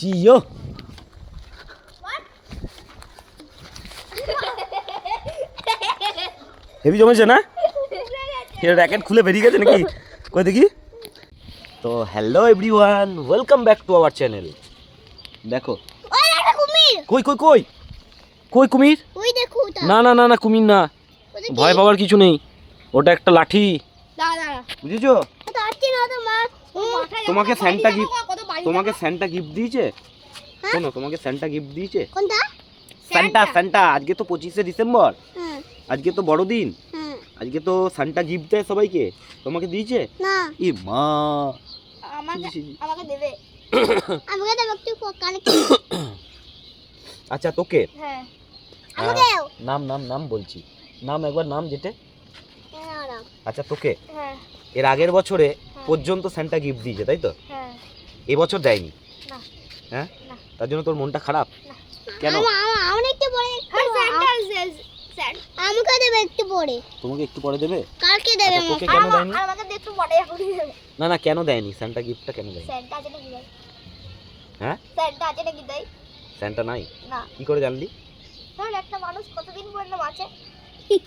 Jio heavy জমেছে না? এর র্যাকেট খুলে বেরিয়ে গেছে নাকি? কই দেখি? তো hello everyone welcome back to our channel দেখো। কই কই কই? কই কুমির? না না না না কুমির না? ভয় পাওয়ার কিছু নেই। ওটা একটা লাঠি। বুঝেছ? তোমাকে স্যান্টা গিফট তোমাকে স্যান্টা গিফট দিয়েছে? শোনো তোমাকে স্যান্টা গিফট দিয়েছে? কোনটা? স্যান্টা স্যান্টা আজকে তো পঁচিশে ডিসেম্বর। হ্যাঁ আজকে তো বড়দিন। হ্যাঁ আজকে তো সান্টা গিফট দেয় সবাইকে। তোমাকে দিয়েছে? না। ই মা। আমাকে। আমাকে দেবে। আমাকে দেবে একটু কানে আচ্ছা তোকে। হ্যাঁ। নাম নাম নাম বলছি। নাম একবার নাম হ্যাঁ আচ্ছা তোকে। হ্যাঁ। এর আগের বছরে পর্যন্ত স্যান্টা গিফট দিয়েছে তাই তো? হ্যাঁ। এবছর দেয়নি? হ্যাঁ? তার জন্য তোর মনটা খারাপ? কেন? আমার একটু আমাকে দেবে একটু পরে। তোমাকে একটু পরে দেবে? কালকে দেবে আচ্ছা, তোকে কেন দেয়নি? আমাকে একটু পরে দেবে। না না কেন দেয়নি? স্যান্টা গিফটটা কেন দেয়নি? আছে নাকি হ্যাঁ? স্যান্টা আছে নাকি নাই? না। কি করে জানলি? একটা মানুষ কতদিন পর্যন্ত আছে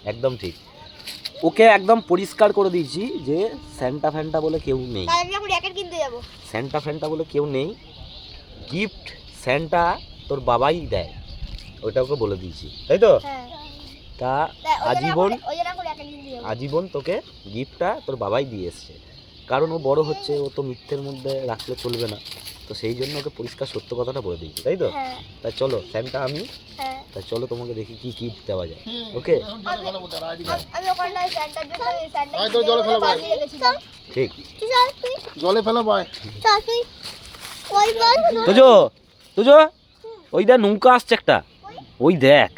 একদম ঠিক। ওকে একদম পরিষ্কার করে দিয়েছি যে স্যান্টা ফ্যান্টা বলে কেউ নেই। স্যান্টা ফ্যান্টা বলে কেউ নেই। গিফট স্যান্টা তোর বাবাই দেয়। ওটা ওকে বলে দিয়েছি। তাই তো? হ্যাঁ। তা আজীবন আজীবন তোকে গিফটটা তোর বাবাই দিয়ে এসছে। কারণ ও বড় হচ্ছে ও তো মিথ্যের মধ্যে রাখলে চলবে না। তো সেই জন্য ওকে পরিষ্কার সত্য কথাটা বলে দিয়েছি তাই তো? হ্যাঁ। তাই চলো স্যান্টা আমি। তাই চলো তোমাকে দেখি কি গিফট দেওয়া যায়। ওকে ঠিক। জলে ফেলা ভাই তোজো তোজো ওই দেখ নৌকা আসছে একটা। ওই। দেখ।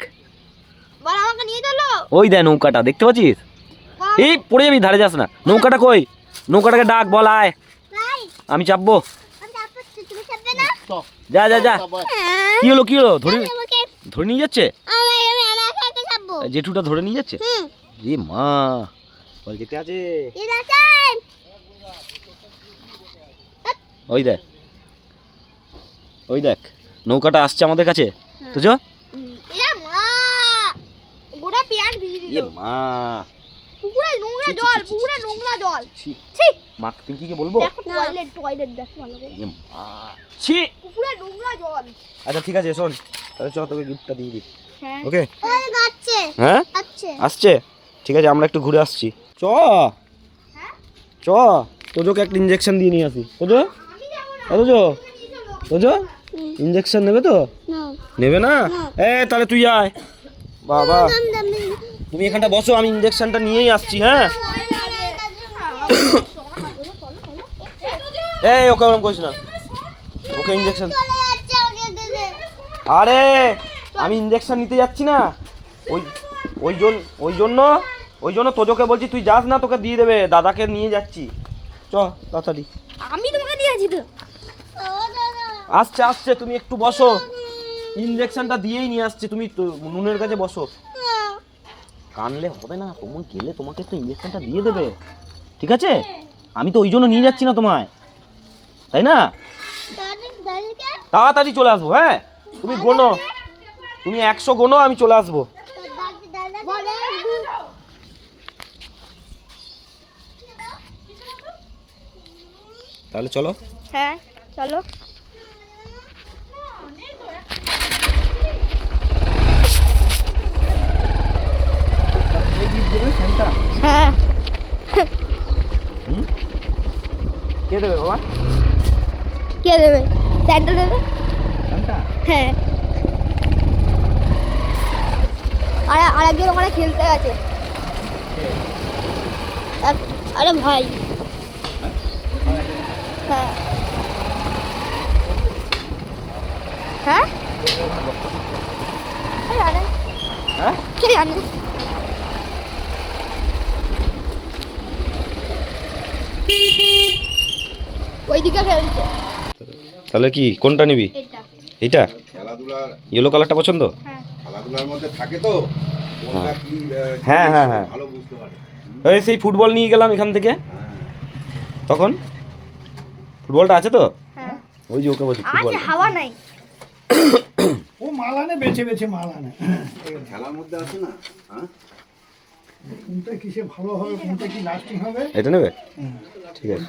ওই দেখ নৌকাটা দেখতে পাচ্ছিস? এই পড়ে যাবি ধারে যাস না। নৌকাটা কই? নৌকাটাকে ডাক বল আয়। আমি চাপবো। আমি তারপর তুমি চাপবে না? যা যা যা। হ্যাঁ। কি হলো কি হলো? ধরে ধরে নিয়ে যাচ্ছে? জেঠুটা ধরে নিয়ে যাচ্ছে? এ মা বল যেতে আছে? ওই দেখ। ওই দেখ নৌকাটা আসছে আমাদের কাছে। বুঝো আচ্ছা ঠিক আছে শোন। তাহলে চ তোকে গিফটটা দিয়ে দিই। হ্যাঁ। ওকে হ্যাঁ? আসছে? ঠিক আছে আমরা একটু ঘুরে আসছি। চ। হ্যাঁ? চ। তোজোকে একটা ইঞ্জেকশন দিয়ে নিয়ে আসি। তোজো? না তোজো? তোজো? ইঞ্জেকশন নেবে তো? নেবে না? এ তাহলে তুই আয়। বাবা। তুমি এখানটা বসো আমি ইঞ্জেকশনটা নিয়েই আসছি হ্যাঁ? এই ওকে ওরকম করিস না। ওকে ইঞ্জেকশন চলে যাচ্ছে ওকে দেবে আরে আমি ইঞ্জেকশন নিতে যাচ্ছি না। ওই ওই জন্য ওই জন্য ওই জন্য তোজোকে বলছি তুই যাস না তোকে দিয়ে দেবে দাদাকে নিয়ে যাচ্ছি। চ তাড়াতাড়ি। আমি তোমাকে দিয়ে দিয়েছি তো। আসছে আসছে তুমি একটু বসো। ইঞ্জেকশনটা দিয়েই নিয়ে আসছে তুমি তো নুনের কাছে বসো। কানলে হবে না তোমার গেলে তোমাকে তো ইঞ্জেকশনটা দিয়ে দেবে। ঠিক আছে? আমি তো ওই জন্য নিয়ে যাচ্ছি না তোমায়। তাই না? তাড়াতাড়ি চলে আসব হ্যাঁ? তুমি গোনো। তুমি একশো গোনো আমি চলে আসব। তাহলে চলো। হ্যাঁ চলো। হ্যাঁ। কে দেবে বাবা? কে দেবে? স্যান্টা দেবে? হ্যাঁ। আর আরেকজন ওখানে খেলতে গেছে। আরে ভাই। হ্যাঁ। হ্যাঁ? কে জানে? হ্যাঁ? ওইদিকে তাহলে কি কোনটা নিবি? এটা এইটা? খেলাধুলার ইয়েলো কালারটা পছন্দ? হ্যাঁ। খেলাধুলার মধ্যে থাকে তো আহ, হ্যাঁ, হ্যাঁ, হ্যাঁ। ভালো বুঝতে পারে। ওই সেই ফুটবল নিয়ে গেলাম এখান থেকে। হ্যাঁ। তখন? ফুটবলটা আছে তো? হ্যাঁ। ওই যে ওকে বলছি ফুটবল। হাওয়া নাই। ও মাল আনে বেছে বেছে মাল আনে। খেলার মধ্যে আছে না? হ্যাঁ। কোনটা কিসে ভালো হবে কোনটা কি লাস্টিং হবে? এটা নেবে? ঠিক আছে।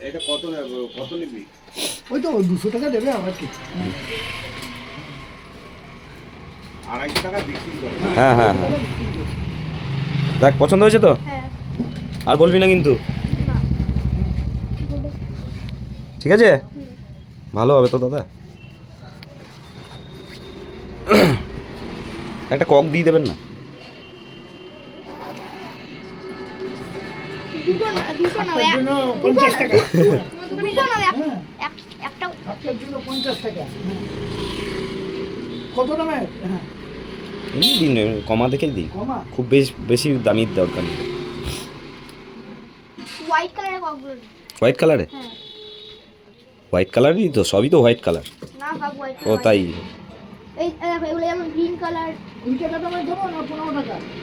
এটা কত নেব- কত নিবি? ওই তো দুশো টাকা দেবে আবার কি আড়াইশো টাকা বিক্রি করে। হ্যাঁ হ্যাঁ হ্যাঁ। দেখ পছন্দ হয়েছে তো? হ্যাঁ। আর বলবি না কিন্তু? ঠিক আছে? ভালো হবে তো দাদা। একটা কক দিয়ে দেবেন না? এমনি দিন কমা দেখে দিন খুব বেশ বেশি দামির দরকার নেই। হোয়াইট কালারের হোয়াইট কালারে হ্যাঁ। হোয়াইট কালারই তো সবই তো হোয়াইট কালার ও তাই।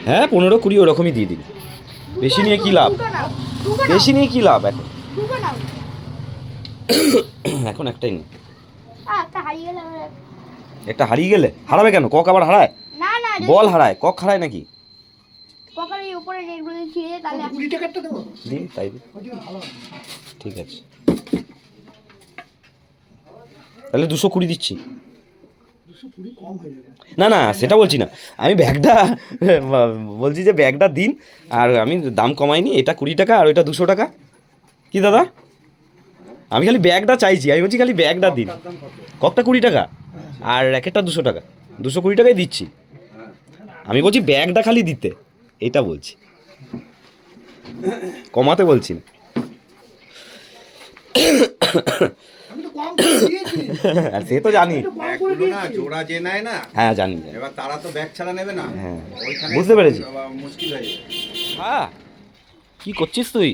হ্যাঁ পনেরো কুড়ি ওরকমই দিয়ে দিন বেশি নিয়ে কি লাভ? বেশি নিয়ে কি লাভ এখন? এখন একটাই নেই। একটা হারিয়ে গেলে? হারাবে কেন? কক আবার হারায়? বল হারায়। কক হারায় নাকি? তাই। ঠিক আছে। তাহলে দুশো কুড়ি দিচ্ছি দুশো কুড়ি কম হয়ে যাবে না না, সেটা বলছি না। আমি ব্যাগটা, বলছি যে ব্যাগটা দিন, আর আমি দাম কমাইনি, এটা কুড়ি টাকা আর ওইটা দুশো টাকা। কি দাদা? আমি খালি ব্যাগটা চাইছি, আমি বলছি খালি ব্যাগটা দিন। ককটা কুড়ি টাকা? আর র্যাকেটটা দুশো টাকা। দুশো কুড়ি টাকাই দিচ্ছি। আমি বলছি ব্যাগটা খালি দিতে, এটা বলছি। কমাতে বলছি না। আর সে তো জানি। জোড়া যে নেয় না হ্যাঁ জানি। এবার তারা তো ব্যাগ ছাড়া নেবে না হ্যাঁ। বুঝতে পেরেছি। মুশকিল হয়ে। কি করছিস তুই?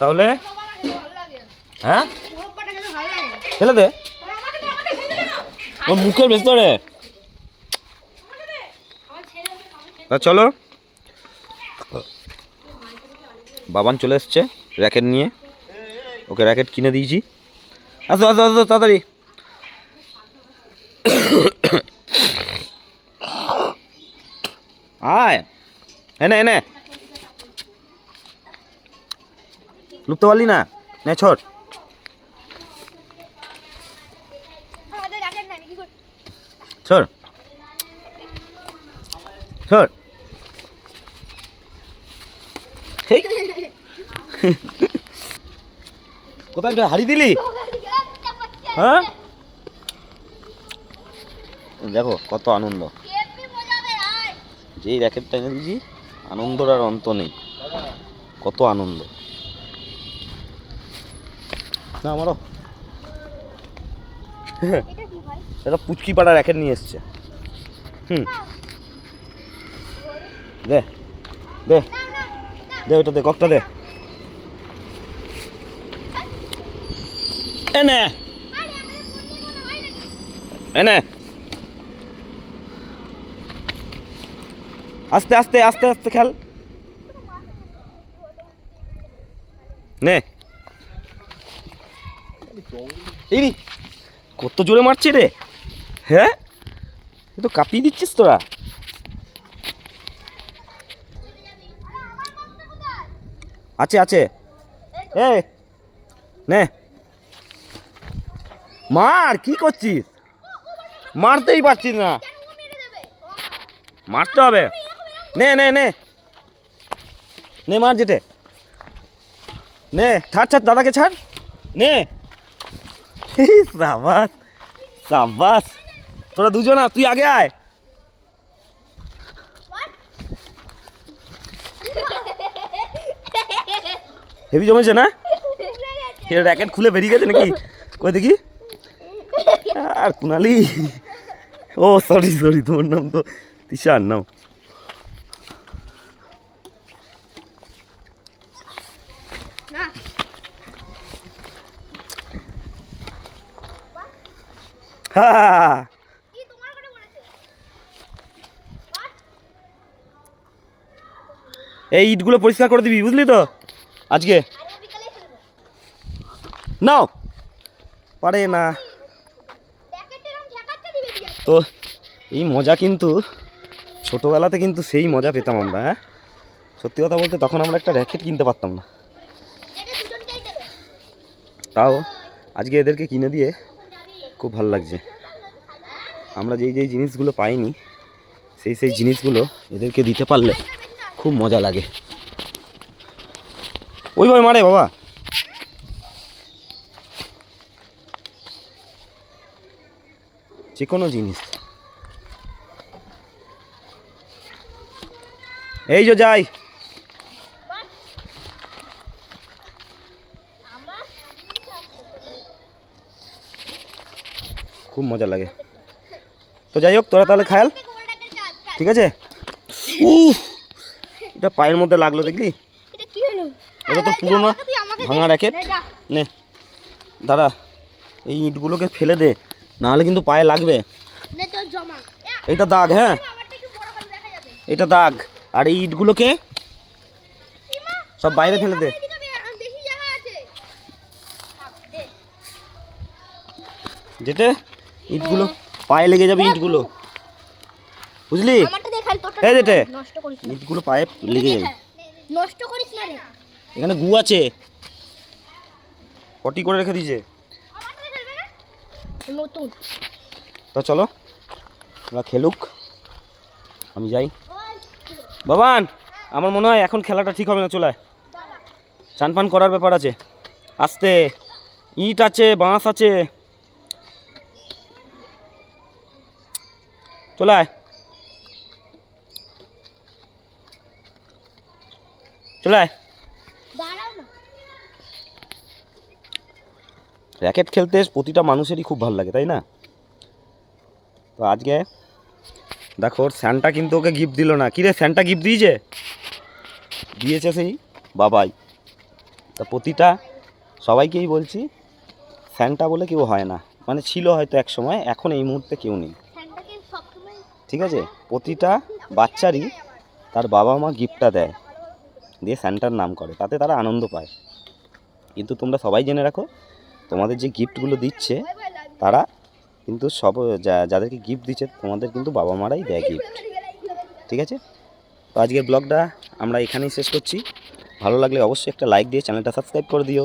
তাহলে? হ্যাঁ? ফেলে দে। ওর মুখের ভেতরে। তা চলো। বাবান চলে এসছে র্যাকেট নিয়ে। ওকে র্যাকেট কিনে দিয়েছি। আসো আসো আসো তাড়াতাড়ি। আয় এনে এনে। লুপ্ত পারলি না? নে ছোট কোথায় হারিয়ে দিলি? হ্যাঁ? দেখো, কত আনন্দ। যেই র্যাকেটটা এনে দিয়েছি, আনন্দর আর অন্ত নেই। কত আনন্দ। না আমারও এটা পুচকি পাড়া র্যাকেট নিয়ে এসছে। হুম। দে দে দে ওইটা দে, ককটা দে। এনে এনে আস্তে আস্তে আস্তে আস্তে খেল। নে। কত জোরে মারছে রে। হ্যাঁ? তো কাঁপিয়ে দিচ্ছিস তোরা। আছে আছে। এ, নে। মার, কি করছিস? মারতেই পারছিস না। মারতে হবে। নে নে নে। নে মার যেতে। নে ছাড় ছাড় দাদাকে ছাড়। নে। সাবাস সাবাস। তোরা দুজন তুই আগে আয়। হেভি জমেছে না? র্যাকেট খুলে বেরিয়ে গেছে নাকি? কই দেখি? আর কুনালি। ও সরি সরি তোমার নাম তো তিশার নাম? এই ইটগুলো পরিষ্কার করে দিবি, বুঝলি তো আজকে। নাও পারে না প্যাকেটে এরকম ঠেকাচ্ছে দিবে দিয়ে তো এই মজা কিন্তু ছোটোবেলাতে কিন্তু সেই মজা পেতাম আমরা হ্যাঁ? সত্যি কথা বলতে তখন আমরা একটা র্যাকেট কিনতে পারতাম না। তাও আজকে এদেরকে কিনে দিয়ে খুব ভালো লাগছে। আমরা যেই যেই জিনিসগুলো পাইনি, সেই সেই জিনিসগুলো এদেরকে দিতে পারলে খুব মজা লাগে। ওইভাবে মারে বাবা। যে কোনো জিনিস। এই যে যাই। খুব মজা লাগে। তো যাই হোক তোরা তাহলে খায়াল। ঠিক আছে? এটা পায়ের মধ্যে লাগল দেখলি? এটা তো পুরোনো ভাঙা র্যাকেট নে দাঁড়া। এই ইটগুলোকে ফেলে দে। নাহলে কিন্তু পায়ে লাগবে। এইটা দাগ হ্যাঁ? এটা দাগ। আর এই ইটগুলোকে সব বাইরে ফেলে দে। যেতে? ইটগুলো পায়ে লেগে যাবে ইটগুলো। বুঝলি? এই যেতে। ইটগুলো পায়ে লেগে যাবে। নষ্ট করিস না রে। এখানে গু আছে। পটি করে রেখে দিয়েছে। নতুন তো। চলো ওরা খেলুক। আমি যাই। বাবান আমার মনে হয় এখন খেলাটা ঠিক হবে না চলায় চান পান করার ব্যাপার আছে। আসতে। ইট আছে, বাঁশ আছে। চলায় চলায় দাঁড়াও না র্যাকেট খেলতে প্রতিটা মানুষেরই খুব ভালো লাগে তাই না? তো আজকে দেখো ওর স্যান্টা কিন্তু ওকে গিফট দিল না। কিরে স্যান্টা গিফট দিয়েছে? দিয়েছে সেই বাবাই। তা প্রতিটা সবাইকেই বলছি স্যান্টা বলে কেউ হয় না। মানে ছিল হয়তো এক সময় এখন এই মুহূর্তে কেউ নেই। ঠিক আছে? প্রতিটা বাচ্চারই তার বাবা মা গিফটটা দেয়। দিয়ে স্যান্টার নাম করে তাতে তারা আনন্দ পায়। কিন্তু তোমরা সবাই জেনে রাখো তোমাদের যে গিফটগুলো দিচ্ছে, তারা কিন্তু সব যাদেরকে গিফট দিচ্ছে, তোমাদের কিন্তু বাবা মারাই দেয় গিফট ঠিক আছে? তো আজকের ব্লগটা আমরা এখানেই শেষ করছি। ভালো লাগলে অবশ্যই একটা লাইক দিয়ে চ্যানেলটা সাবস্ক্রাইব করে দিও।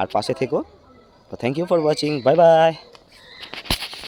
আর পাশে থেকো। তো thank you for watching bye bye